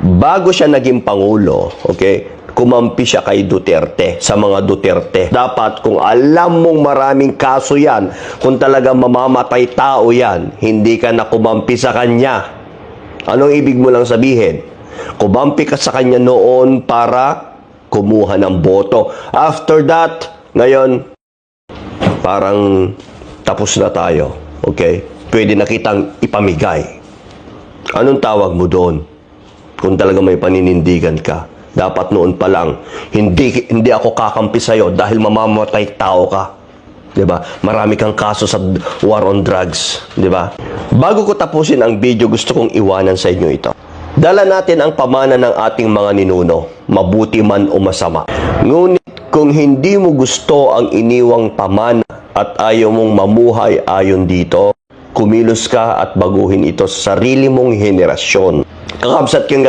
bago siya naging Pangulo, okay, kumampi siya kay Duterte, sa mga Duterte. Dapat kung alam mong maraming kaso yan, kung talagang mamamatay tao yan, hindi ka na kumampi sa kanya. Anong ibig mo lang sabihin? Kumampi ka sa kanya noon para kumuha ng boto. After that, ngayon, parang tapos na tayo. Okay? Pwede na kitang ipamigay. Anong tawag mo doon? Kung talaga may paninindigan ka. Dapat noon pa lang, hindi, hindi ako kakampi sa'yo dahil mamamatay tao ka. ba? Marami kang kaso sa war on drugs, ba? Bago ko tapusin ang video, gusto kong iwanan sa inyo ito. Dala natin ang pamana ng ating mga ninuno, mabuti man o masama. Ngunit kung hindi mo gusto ang iniwang pamana at ayaw mong mamuhay ayon dito, kumilos ka at baguhin ito sa sarili mong henerasyon. Kakabsat kang